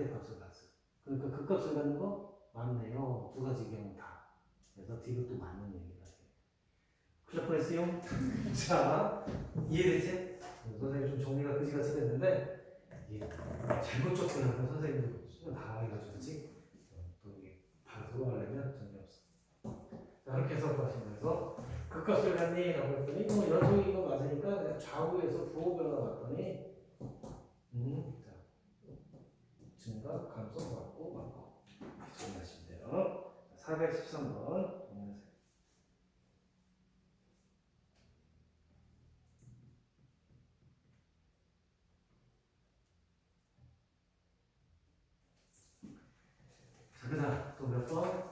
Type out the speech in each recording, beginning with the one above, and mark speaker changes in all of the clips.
Speaker 1: 그때 값을 갖어. 그러니까 그 값을 갖는 거 맞네요. 두 가지 경우 다. 그래서 디귿도 맞는 얘기가 돼. 큰일 날 뻔했어요. 자, 이해됐지? 선생님 좀 정리가 그지같이 됐는데 이게 잘못 접근하면 선생님도 다 해가지고 그치? 어, 또 이게 바로 들어가려면 전혀 없어. 자, 그렇게 해서 구하시면서 그 값을 갖니? 라고 했더니 뭐 연속인 거 맞으니까 좌우에서 부호 변화 봤더니 음, 자, 증가, 감소, 맞고, 맞고 정리하시면 돼요. 413번 정리하세요. 자, 그 다음 또몇 번?
Speaker 2: 416번.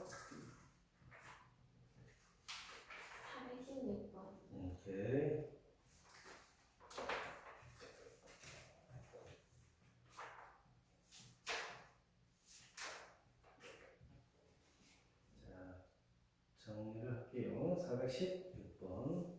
Speaker 1: 16번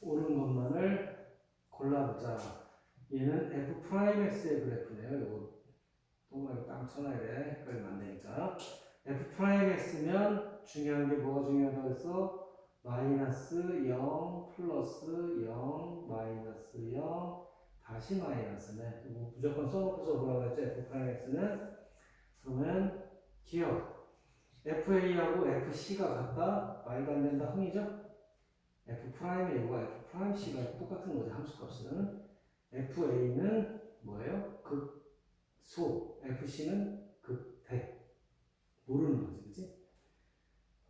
Speaker 1: 옳은 것만을 골라보자. 얘는 f'x의 그래프네요. 이거 동그라미 땅 쳐놔야 돼. 그걸 만드니까. f'x면 중요한 게 뭐가 중요하다고 했어? 마이너스 0 플러스 0 마이너스 0 다시 마이너스네. 이거 무조건 써놓고서 뭐라고 했죠? f 프라임 x는 그러면 기억 FA하고 FC가 같다? 말도 안 된다 흥이죠? F 프라임의 이거가 F 프라임 C가 똑같은 거죠 함수값은 FA는 뭐예요? 극소 FC는 극대 모르는 거지 그치?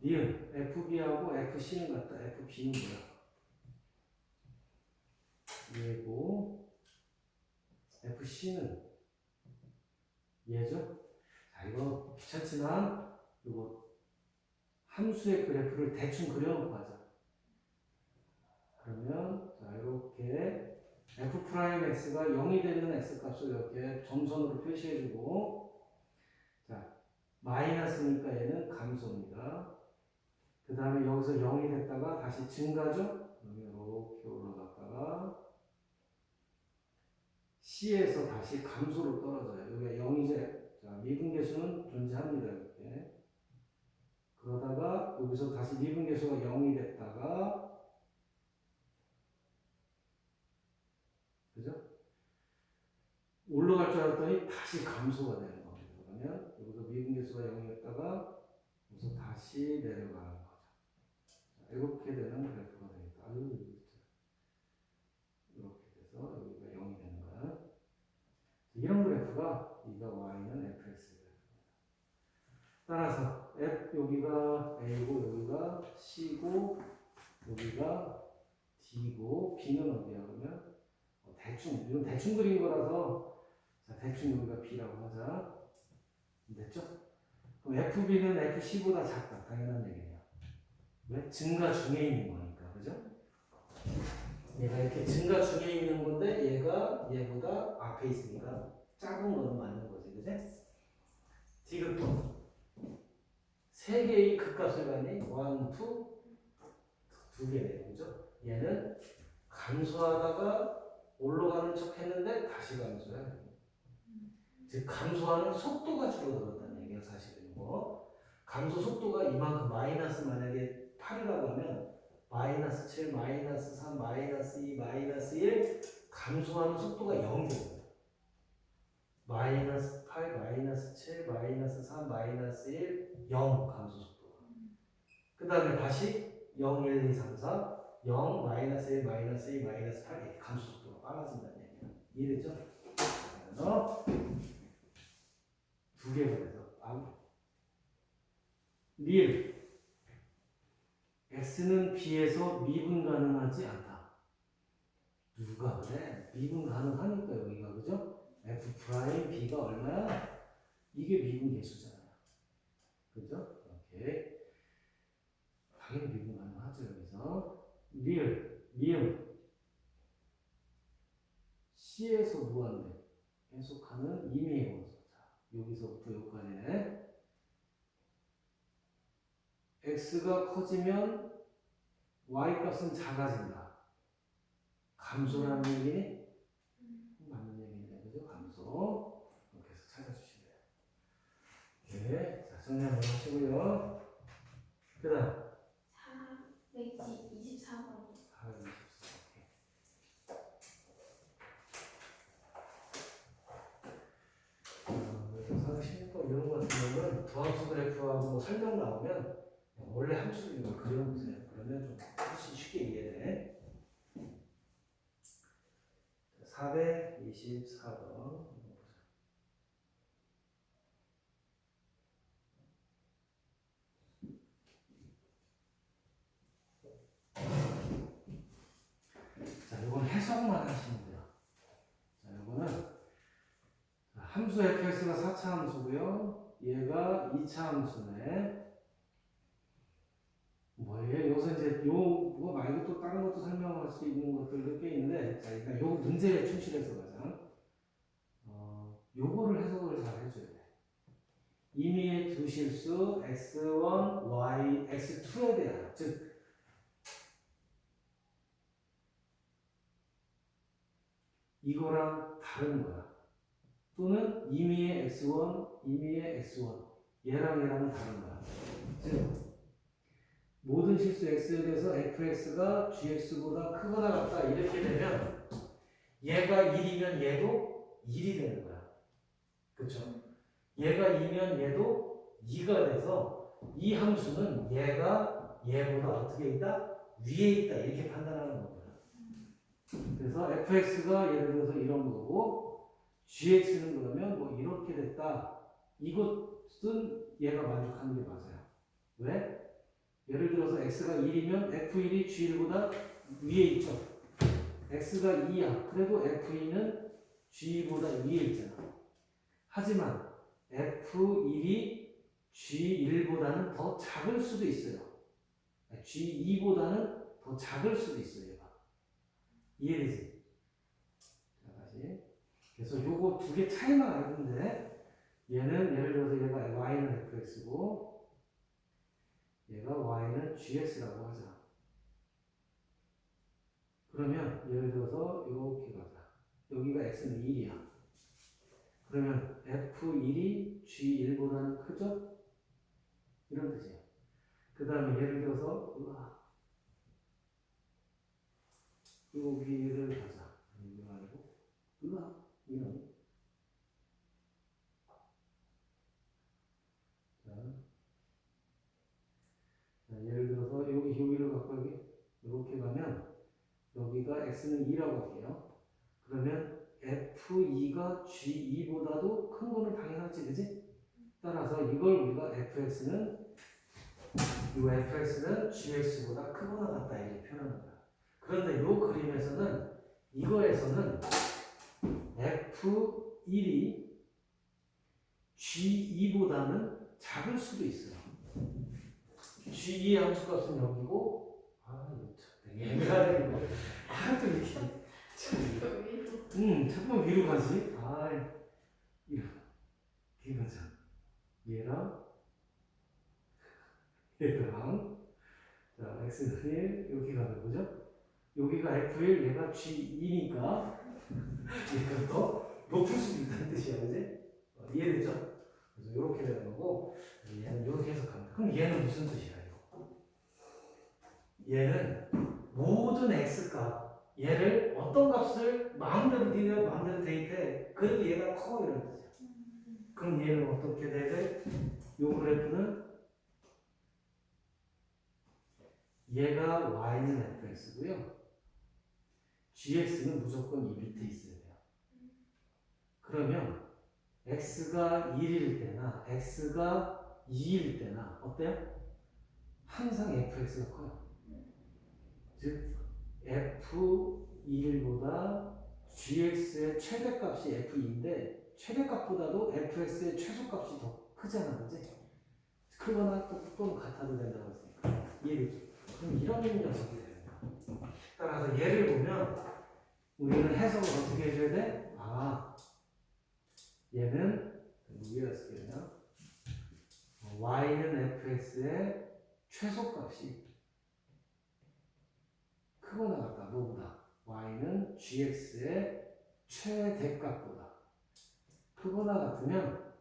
Speaker 1: 니은 FB하고 FC는 같다 FB는 뭐야? 얘고 FC는 얘죠? 자 이거 귀찮지만 이거 함수의 그래프를 대충 그려놓고 하자 그러면 자 이렇게 f 프라임 x가 0이 되는 x 값을 이렇게 점선으로 표시해주고 자 마이너스니까 얘는 감소입니다. 그 다음에 여기서 0이 됐다가 다시 증가죠? 여기 이렇게 올라갔다가 C에서 다시 감소로 떨어져요. 여기가 0이제 자 미분계수는 존재합니다. 이렇게 그러다가 여기서 다시 미분계수가 0이 됐다가 그죠? 올라갈 줄 알았더니 다시 감소가 되는 겁니다. 그러면 여기서 미분계수가 0이었다가 여기서 다시 내려가 이렇게 되는 그래프가 되겠다. 아유. 이렇게 돼서 여기가 0이 되는 거야. 이런 그래프가 이가 y는 fx 그래프입니다. 따라서 f 여기가 a고 여기가 c고 여기가 d고 b는 어디야 그러면 어, 대충 이건 대충 그린 거라서 자 대충 여기가 b라고 하자 됐죠? 그럼 fb는 fc보다 작다 당연한 얘기네요 왜? 증가 중에 있는 거니까 그죠? 얘가 이렇게 증가 중에 있는 건데 얘가 얘보다 앞에 있으니까 작은 거는 맞는 거지 그지? 디귿도 세 개의 극값을 갖니? 원, 투, 두 개네요 그죠? 얘는 감소하다가 올라가는 척 했는데 다시 감소해. 즉, 감소하는 속도가 줄어들었다는 얘기가 사실은 뭐. 감소 속도가 이만큼 마이너스 만약에 8이라고 하면 마이너스 7, 마이너스 3, 마이너스 2, 마이너스 1 감소하는 속도가 0이 됩니다. 마이너스 8, 마이너스 7, 마이너스 3, 마이너스 1, 0 감소 속도가. 그 다음에 다시 0, 1, 2, 3, 4, 0, 마이너스 1, 마이너스 2, 마이너스 8 이렇게 감소 속도가 빨라진다는 얘기야. 이해됐죠? 그래서 두 개가 돼서 아, 리을 x는 b에서 미분 가능하지 않다. 누가 그래? 미분 가능하니까 여기가 그죠? f 프라임 b가 얼마야? 이게 미분 계수잖아요. 그죠? 오케이. 당연히 미분 가능하죠 여기서. 리을, 미음 C에서 무한대 계속하는 임의의 원소 자 여기서부터 여기까지네 x가 커지면 y 값은 작아진다. 감소라는 얘기니? 맞는 얘기네. 그죠? 감소. 이렇게 해서 찾아주시면 돼요. 네. 자, 정리 한번 하시고요. 그 다음.
Speaker 2: 424번.
Speaker 1: 424. 어, 그래서 16번 이런 거 같은 경우는 부함수 그래프하고 뭐 설명 나오면 원래 이거 그려보세요. 그러면 좀 훨씬 쉽게 이해돼. 424번. 자, 이건 해석만 하시면 돼요. 자, 이거는 자, 함수 fx가 4차 함수고요. 얘가 2차 함수네. 뭐예요? 여기서 이제 요거 말고 또 다른 것도 설명할 수 있는 것들도 꽤 있는데, 자, 일단 요 문제에 충실해서 가자. 어, 요거를 해석을 잘 해줘야 돼. 임의의 두 실수 x1, y, x2에 대한 즉 이거랑 다른 거야. 또는 임의의 x1, 임의의 x1. 얘랑 얘랑은 다른 거야. 즉, 모든 실수 x에 대해서 fx가 gx보다 크거나 같다 이렇게 되면 얘가 1이면 얘도 1이 되는 거야. 그쵸? 얘가 2면 얘도 2가 돼서 이 함수는 얘가 얘보다 어떻게 있다? 위에 있다 이렇게 판단하는 거야. 그래서 fx가 예를 들어서 이런 거고 gx는 그러면 뭐 이렇게 됐다. 이것은 얘가 만족하는 게 맞아요. 왜? 예를 들어서 x가 1이면 f1이 g1보다 위에 있죠. x가 2야. 그래도 f2는 g2보다 위에 있잖아. 하지만 f1이 g1보다는 더 작을 수도 있어요. g2보다는 더 작을 수도 있어요. 얘가. 이해되지? 자, 다시. 그래서 요거 두 개 차이만 돼. 얘는 예를 들어서 얘가 y는 fx고 얘가 y는 gx라고 하자. 그러면 예를 들어서 이렇게 가자. 여기가 x는 1이야. 그러면 f1이 g1보다는 크죠? 이런 뜻이에요. 그 다음에 예를 들어서 우와, 여기를 가자. 이거 아니고 우와, 이런. 자, 자, 예를 들어서 여기 여기를 갖고 이렇게 가면 여기가 x는 2라고 할게요. 그러면 f2가 g2보다도 큰 거는 당연하지, 그지? 따라서 이걸 우리가 fx는 이 fx는 gx보다 크거나 같다 이렇게 표현하는 거야. 그런데 이 그림에서는 이거에서는 f1이 g2보다는 작을 수도 있어요. G2의 함수값은 여기고 아 이거 참 되게 애매하네 이거. 아또 이렇게 참. 음, 잠깐만 위로 가지. 아, 이거 이거 가자. 얘랑 얘랑 자 x는 1 여기 가는 거죠? 여기가 f1 얘가 g2니까 얘가 더 높을 수도 있다는 뜻이야, 그지? 어, 이해되죠? 그래서 이렇게 되는 거고 얘는 이렇게 해석합니다. 그럼 얘는 무슨 뜻이야? 얘는 모든 x값 얘를 어떤 값을 마음대로 니네 마음대로 대입해. 그래도 얘가 커 이런 뜻이야. 그럼 얘는 어떻게 돼야 돼? 요 그래프는 얘가 y는 fx고요. gx는 무조건 이 밑에 있어야 돼요. 그러면 x가 1일 때나 x가 2일 때나 어때요? 항상 fx가 커요. 즉 f1보다 gx의 최대값이 f2인데 최대값보다도 fx의 최소값이 더 크잖아, 그지? 크거나 또 또는 같아도 된다고 했으니까 이해되죠? 그럼 이런 녀석이 되는 거야. 따라서 얘를 보면 우리는 해석을 어떻게 해줘야 돼? 아, 얘는 위에다 되나? y는 fx의 최소값이 크거나 같다. 뭐보다? y는 gx의 최대값보다 크거나 같으면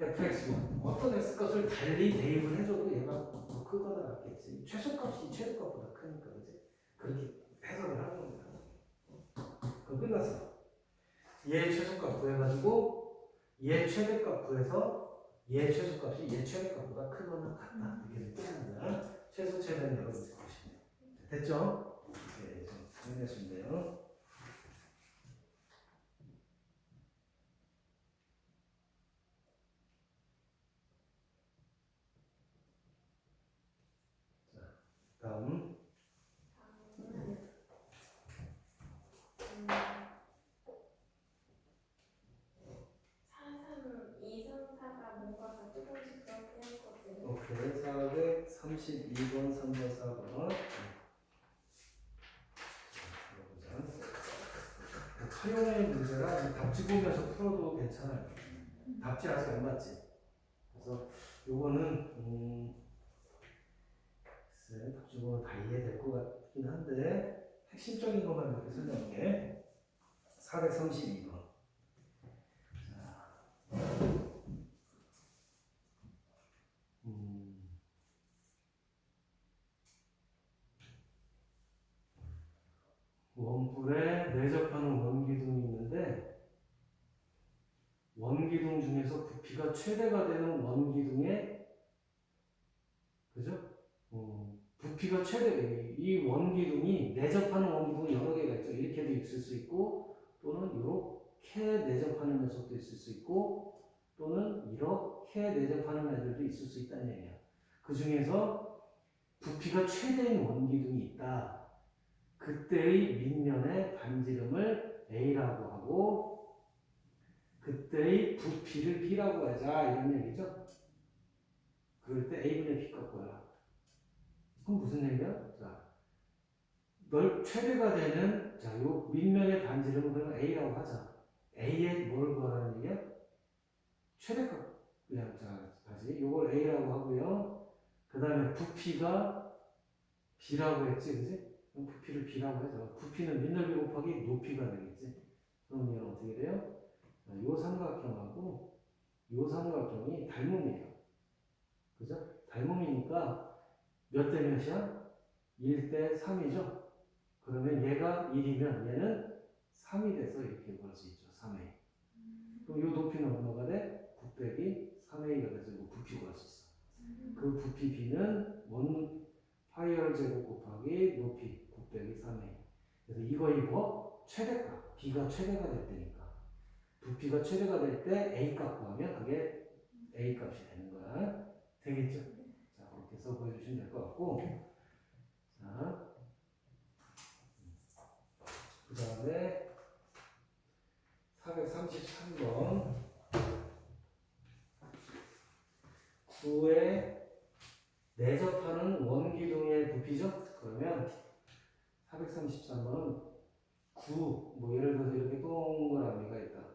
Speaker 1: fx1 어떤 x값을 달리 대입을 해줘도 얘가 더 크거나 같겠지. 최소값이 최대값보다 크니까 그지? 그렇게 해석을 하는 겁니다. 그럼 끝났어. 얘 최소값 구해가지고 얘 최대값 구해서 얘 최소값이 얘 최대값보다 크거나 같다. 이렇게 되는 거야. 최소 최대는 여러분 보시면 돼요. 됐죠? 네, 좀 정리하시면 돼요. 자, 다음
Speaker 2: 사삼 이성사가 뭔가가 조금씩 그렇게 했거든요.
Speaker 1: 오케이 432번 3번 4번 활용의 문제라 답지 보면서 풀어도 괜찮아요. 답지 아직 안 맞지? 그래서 요거는 음 글쎄 답지 보면 다 이해될 것 같긴 한데 핵심적인 것만 몇개 설명할게. 432번 음. 원뿔에 내접하는 원기둥이 있는데 원기둥 중에서 부피가 최대가 되는 원기둥의 그죠? 어, 부피가 최대 이 원기둥이 내접하는 원기둥이 여러 개가 있죠. 이렇게도 있을 수 있고 또는 이렇게 내접하는 녀석도 있을 수 있고 또는 이렇게 내접하는 애들도 있을 수 있다는 얘기야. 그 중에서 부피가 최대인 원기둥이 있다. 그때의 밑면의 반지름을 A라고 하고 그때의 부피를 B라고 하자 이런 얘기죠. 그럴 때 A분의 B 값거야. 그럼 무슨 얘기야? 자, 넓 최대가 되는 자, 요 밑면의 반지름은 그러면 A라고 하자. A의 뭘 구하라는 얘기야? 최대값 그냥 자 다시 요걸 A라고 하고요. 그 다음에 부피가 B라고 했지, 그지? 그럼 부피를 B라고 해서 부피는 밑넓이 곱하기 높이가 되겠지. 그럼 이건 어떻게 돼요? 자, 요 삼각형하고 요 삼각형이 닮음이에요. 그죠? 닮음이니까 몇 대 몇이야? 1대 3이죠? 그러면 얘가 1이면 얘는 3이 돼서 이렇게 구할 수 있죠. 3a. 그럼 요 높이는 얼마가 돼? 9 빼기 3a가 돼서 이거 부피 구할 수 있어. 그 부피 b는 원 파이어 제곱 곱하기 높이 9 빼기 3a. 그래서 이거의 뭐 최대값 b가 최대가 될 때니까 부피가 최대가 될 때 a 값 구하면 그게 a 값이 되는 거야. 되겠죠? 자 그렇게 해서 보여주시면 될 것 같고 자. 그 다음에 433번 9에 내접하는 원기둥의 부피죠? 그러면 433번은 9, 뭐 예를 들어서 이렇게 동그라미가 있다.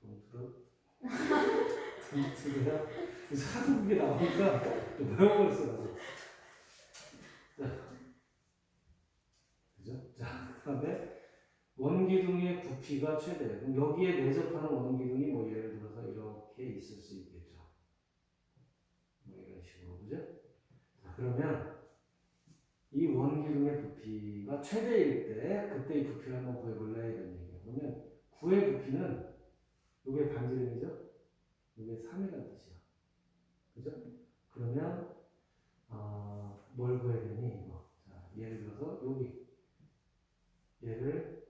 Speaker 1: 동트럭? 동트럭이야? 하도 그게 나오니까 좀 외워버렸어, 나도. 자, 그죠? 자, 그 다음에 원기둥의 부피가 최대. 그럼 여기에 내접하는 원기둥이 뭐 예를 들어서 이렇게 있을 수 있겠죠. 뭐 이런 식으로, 그죠? 자, 그러면 이 원기둥의 부피가 최대일 때 그때의 부피를 한번 구해볼래 이런. 그러면 9의 부피는 이게 반지름이죠? 이게 3이라는 뜻이야. 그죠? 그러면 어, 뭘 구해야 되니 이거. 자, 예를 들어서 여기 얘를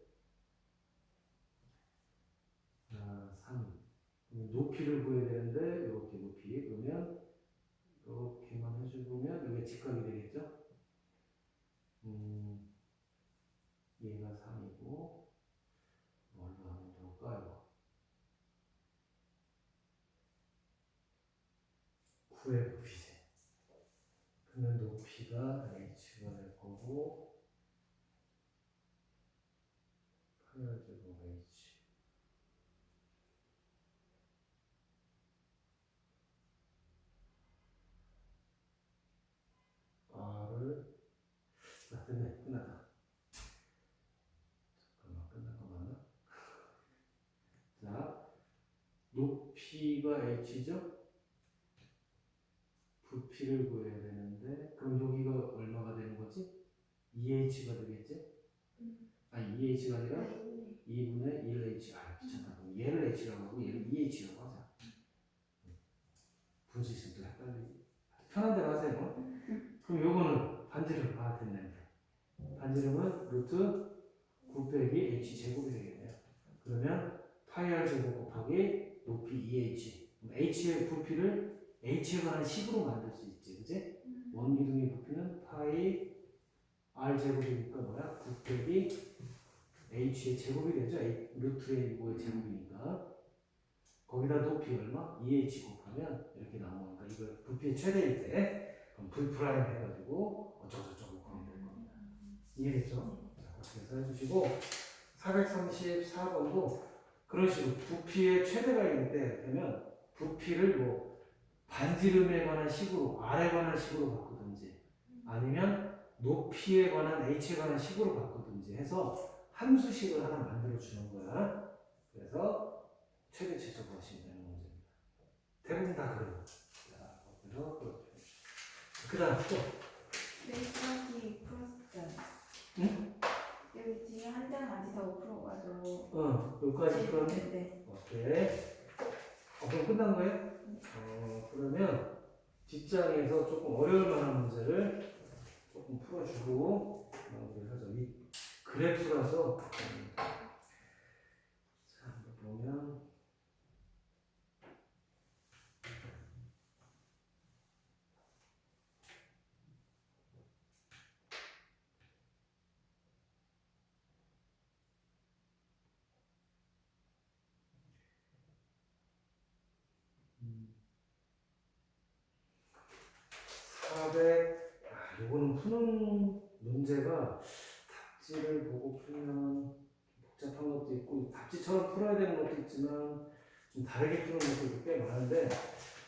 Speaker 1: 아, 3 그러면 높이를 구해야 되는데 후에 부피세. 그러면 높이가 아니 주변의 거고 파열제곱 h r을 아, 나 됐네 끝났다. 잠깐만 끝난 거 맞나? 자 높이가 h죠? 부피를 구해야 되는데, 그럼 여기가 얼마가 되는 거지? 2h가 되겠지? 아니, 2h가 아니라 2분의 1h. 아, 귀찮다. 그럼 얘를 h라고 하고 얘를 2h라고 하자. 분수 있으면 또 헷갈리지. 편한 대로 하세요. 그럼 요거는 반지름 아 됐네. 반지름은 루트 9 빼기 h 제곱이 되겠네요. 그러면 파이 r 제곱 곱하기 높이 2h. 그럼 h의 부피를 h에 관한 식으로 만들 수 있지, 그지? 원기둥의 부피는 파이 r 제곱이니까 뭐야? 9 빼기 h의 제곱이 되죠. A, 루트의 5의 제곱이니까. 거기다 높이 얼마? 2h 곱하면 이렇게 나오니까 이거 부피의 최대일 때 그럼 V 프라임 해가지고 어쩌고저쩌고 그러면 될 겁니다. 이해됐죠? 자, 그렇게 해서 해주시고 434번도 그런 식으로 부피의 최대가 있을 때 되면 부피를 뭐 반지름에 관한 식으로 R에 관한 식으로 바꾸든지 아니면 높이에 관한 H에 관한 식으로 바꾸든지 해서 함수식을 하나 만들어 주는 거야. 그래서 최대 최소 구하시면 되는 문제입니다. 대부분 다 그래요. 자. 그 다음 또
Speaker 2: 여기 풀었잖아.
Speaker 1: 응?
Speaker 2: 여기 뒤에 한 장만 더 풀어가지고.
Speaker 1: 어, 여기까지 그러면
Speaker 2: 네.
Speaker 1: 오케이. 어, 그럼 끝난 거예요? 어, 그러면 뒷장에서 조금 어려울 만한 문제를 조금 풀어주고 마무리를 하죠. 이 그래프라서 음, 자, 보면 음. 400, 아, 요거는 푸는 문제가 답지를 보고 풀면 복잡한 것도 있고 답지처럼 풀어야 되는 것도 있지만 좀 다르게 푸는 것도 꽤 많은데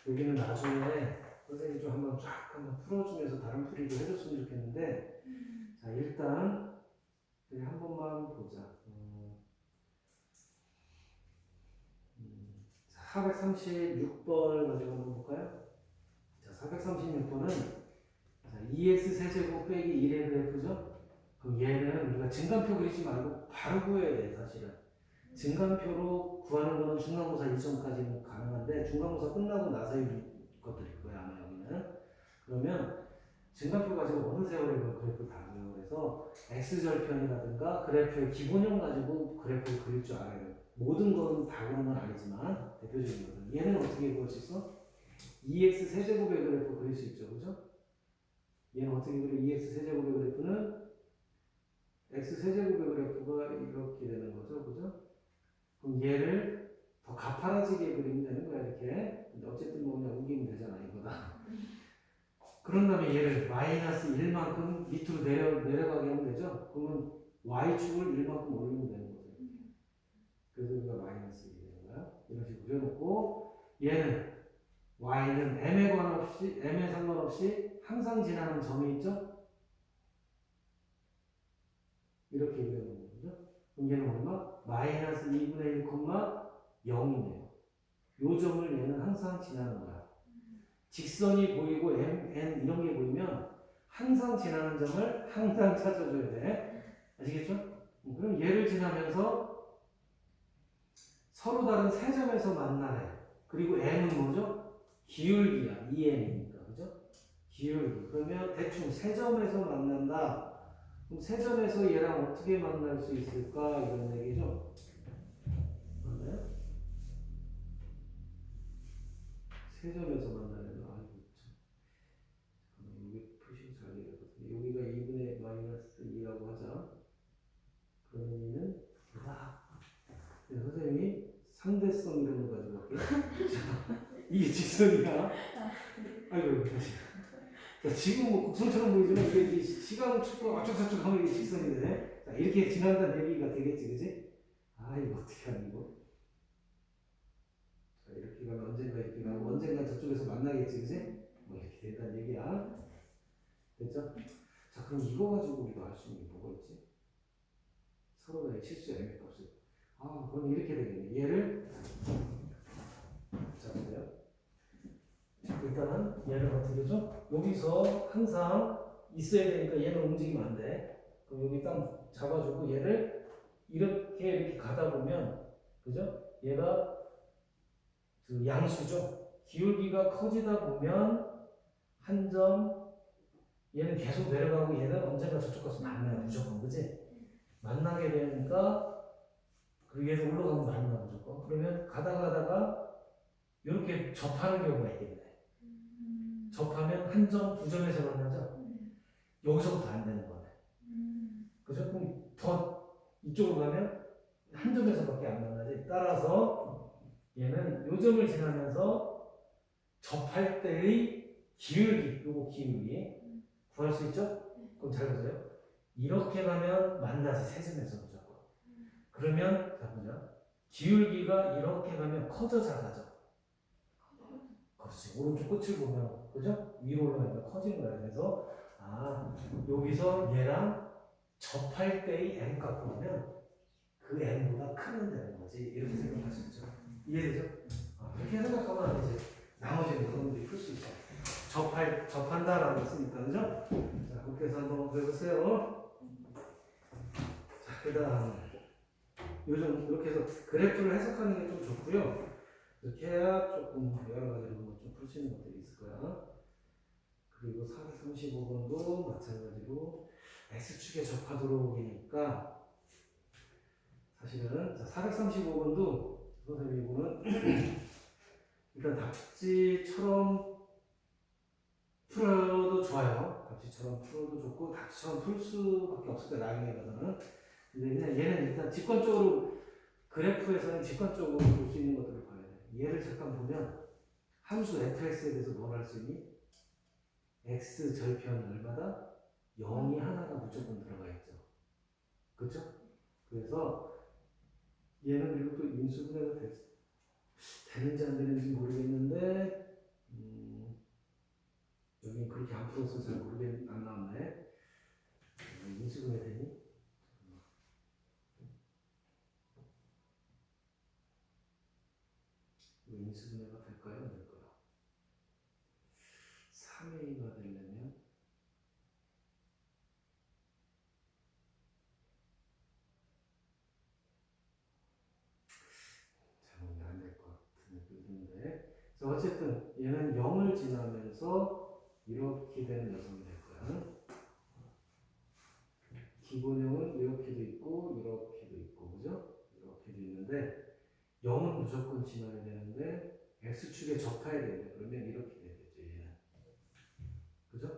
Speaker 1: 여기는 나중에 선생님이 좀 한번 쫙 한번 풀어주면서 다른 풀이도 해줬으면 좋겠는데 자 일단 한 번만 보자. 음, 음, 436번을 가지고 한번 볼까요? 자 436번은 자, 2x 세제곱 빼기 1의 그래프죠? 그럼 얘는 우리가 증간표 그리지 말고 바로 구해야 돼 사실은 증간표로 구하는 거는 중간고사 이전까지는 가능한데 중간고사 끝나고 나서의 것들일 거야 아마 여기는 그러면 증간표 가지고 어느 세월에 그 그래프 다 그려요 그래서 x절편이라든가 그래프의 기본형 가지고 그래프를 그릴 줄 알아야 돼요 모든 거는 다 그런 건 아니지만 대표적인 거는 얘는 어떻게 구할 수 있어? 2x 세제곱의 그래프 그릴 수 있죠 그죠? 얘는 어떻게 그려? 2x 세제곱의 그래프는 x 세제곱의 그래프가 이렇게 되는 거죠, 그죠? 그럼 얘를 더 가파라지게 그리면 되는 거야 이렇게. 근데 어쨌든 뭐 그냥 우기면 되잖아 이거다. 그런 다음에 얘를 마이너스 1만큼 밑으로 내려 내려가게 하면 되죠. 그러면 y축을 1만큼 올리면 되는 거죠. 그래서 여기가 마이너스 1이 되는 거야. 이런 식으로 그려놓고 얘는 y는 m에 관없이 m에 상관 없이 항상 지나는 점이 있죠. 이렇게 그려놓는 거죠. 그럼 얘는 얼마? 마이너스 2분의 1, 0이네요. 요 점을 얘는 항상 지나는 거야. 직선이 보이고 m, n 이런 게 보이면 항상 지나는 점을 항상 찾아줘야 돼. 아시겠죠? 음, 그럼 얘를 지나면서 서로 다른 세 점에서 만나래. 그리고 m은 뭐죠? 기울기야. 2m이니까. 그죠? 기울기. 그러면 대충 세 점에서 만난다. 그럼 세 점에서 얘랑 어떻게 만날 수 있을까? 이런 얘기죠. 맞나요? 세 점에서 만나면 아이고 참. 여기 표시 잘 되거든요. 여기가 2분의 마이너스 2라고 하자. 그러면 얘는 아, 네, 선생님이 상대성 이런 거 가지고 갈게요. 자, 이게 직선이야. 아이고 다시. 자, 지금 뭐 곡선처럼 보이지만 이게 시간 축구 어쩌고저쩌고 하면 이게 되네. 자, 이렇게 지난다는 얘기가 되겠지, 그지? 아, 이거 어떻게 하는 거? 자, 이렇게 가면 언젠가 이렇게 가고 언젠가 저쪽에서 만나겠지, 그지? 뭐 이렇게 됐다는 얘기야. 됐죠? 자 그럼 이거 가지고 우리가 알수 있는 게 뭐가 있지? 서로의 실수 m의 값을 아 그럼 이렇게 되겠네 얘를 자 보세요 일단은 얘를 되죠? 여기서 항상 있어야 되니까 얘는 움직이면 안 돼. 그럼 여기 딱 잡아주고 얘를 이렇게 이렇게 가다 보면 그죠? 얘가 그 양수죠. 기울기가 커지다 보면 한 점 얘는 계속 내려가고 얘는 언젠가 저쪽 가서 만나요 무조건 그지? 만나게 되니까 그리고 얘도 올라가면 만나 무조건 그러면 가다 가다가 이렇게 접하는 경우가 있겠네. 접하면 한 점, 두 점에서 만나죠? 여기서부터 안 되는 거네. 그죠? 그럼 더 이쪽으로 가면 한 점에서밖에 안 만나지. 따라서 얘는 요 점을 지나면서 접할 때의 기울기, 요거 기울기 구할 수 있죠? 그럼 잘 보세요. 이렇게 가면 만나지, 세 점에서 무조건. 그러면, 자, 보자. 기울기가 이렇게 가면 커져 작아져. 그렇지. 오른쪽 끝을 보면, 그죠? 위로 올라가니까 커지는 거야. 그래서, 아, 여기서 얘랑 접할 때의 m 값 보면 그 m보다 크면 되는 거지. 이렇게 생각할 수 있죠. 이해되죠? 아, 그렇게 생각하면 이제 나머지는 그런 풀수 있어. 접할, 접한다라고 했으니까, 그죠? 자, 그렇게 해서 한번 해보세요. 자, 그 다음. 요즘 이렇게 해서 그래프를 해석하는 게 좀 좋고요. 이렇게 해야 조금 여러 가지로 있는 것들이 있을 거야. 그리고 435번도 마찬가지로 X축에 접하도록 이니까 사실은 자, 435번도 선생님이 보는 일단 답지처럼 풀어도 좋아요. 답지처럼 풀어도 좋고 답지처럼 풀 수밖에 없을 때 나중에 가서는 근데 그냥 얘는 일단 직관적으로 그래프에서는 직관적으로 볼 수 있는 것들을 봐야 돼. 얘를 잠깐 보면 함수 fx에 대해서 뭘 할 수 있니? x 절편이 얼마다? 0이 하나가 무조건 들어가 있죠. 그렇죠? 그래서 얘는 그리고 또 인수분해가 되, 되는지 안 되는지 모르겠는데 음, 여기 그렇게 안 풀어서 잘 모르겠 안 나왔네. 음, 인수분해 되니? 이거 인수분해가 될까요? 안 될까요? 3A가 되려면 잘못 안될 것 같은 자 어쨌든 얘는 0을 지나면서 이렇게 되는 녀석이 될 거야 기본형은 이렇게도 있고 이렇게도 있고 그죠? 이렇게도 있는데 0은 무조건 지나야 되는데 x축에 접해야 되는데 그러면 이렇게 되겠죠 얘는 그죠?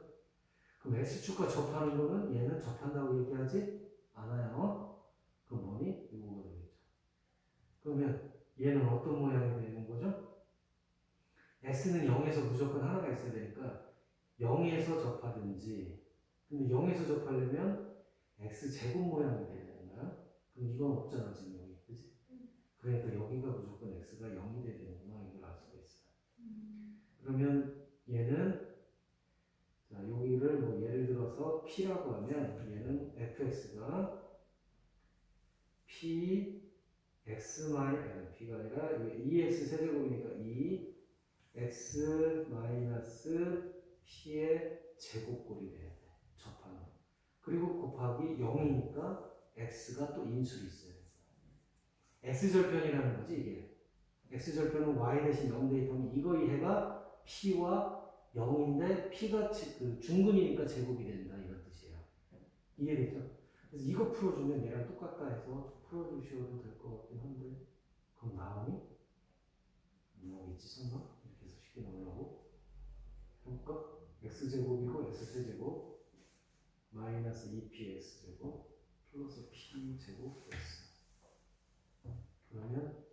Speaker 1: 그럼 x축과 접하는 거는 얘는 접한다고 얘기하지 않아요 그럼 뭐니? 이거가 되겠죠 그러면 얘는 어떤 모양이 거죠? X는 0에서 무조건 하나가 있어야 되니까 0에서 접하든지 근데 0에서 접하려면 x 제곱 모양이 돼야 거야. 그럼 이건 없잖아 지금 여기 그지? 그러니까 여기가 무조건 x가 0이 돼야 되는구나 이걸 알 수가 있어요 그러면 얘는 자 여기를 뭐 예를 들어서 p라고 하면 얘는 fx가 p x 마이 아니 p가 아니라 이게 2x 세제곱이니까 2 x 마이너스 p의 제곱꼴이 돼야 돼 접하는 그리고 곱하기 0이니까 x가 또 인수로 있어야 돼 x절편이라는 거지 이게 x절편은 y 대신 0 대입하면 이거 이해가 p와 0인데 p가 제- 그 중근이니까 제곱이 된다 이런 뜻이에요 이해되죠? 그래서 이거 풀어주면 얘랑 똑같다 해서 풀어주셔도 될 것 같긴 한데 그럼 나오니? 안 나오겠지 설마? 이렇게 해서 쉽게 나오려고 해볼까? X제곱이고 x세제곱 마이너스 2px제곱 플러스 p제곱 x. 그러면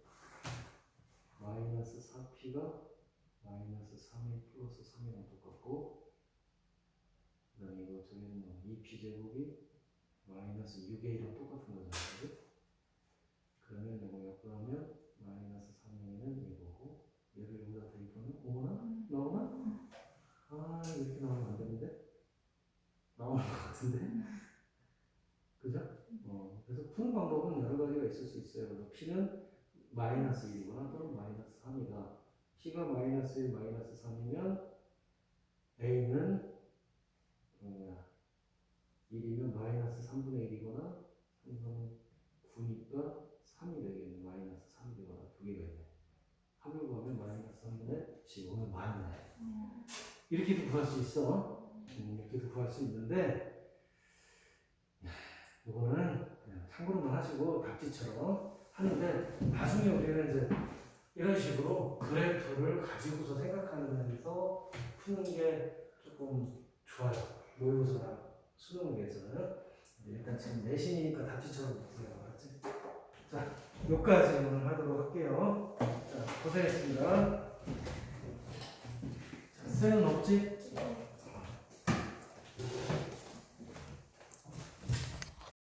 Speaker 1: 마이너스 4p가 마이너스 3a 플러스 3이랑 똑같고 그 다음에 이거 저기는 뭐 2p제곱이 마이너스 6a랑 똑같은 거잖아요? 그러면 이거 역분하면 마이너스 3a는 이거고 얘를 여기다 대입하면 오나? 나오나? 아 이렇게 나오면 안 되는데? 나오는 것 같은데. 그죠? 어, 그래서 푸는 방법은 여러 가지가 있을 수 있어요. 그래서 P는 마이너스 1이거나 또는 마이너스 3이다. P가 마이너스 1, 마이너스 3이면 A는 뭐냐 1이면 마이너스 3분의 1이거나 3분의 9니까 3이 되겠네. 마이너스 3이 되거나 두 개가 있네. 합을 구하면 마이너스 3분의 10 오늘 맞네. 이렇게도 구할 수 있어. 음, 이렇게도 구할 수 있는데 이거는 참고로만 하시고 답지처럼 하는데 나중에 우리는 이제 이런 식으로 그래프를 가지고서 생각하면서 푸는 게 조금 좋아요. 모의고사나 수능에서는 일단 지금 내신이니까 답지처럼 보세요. 알았지? 자, 여기까지 오늘 하도록 할게요. 자, 고생했습니다. 자, 쌤은 없지?
Speaker 2: 네.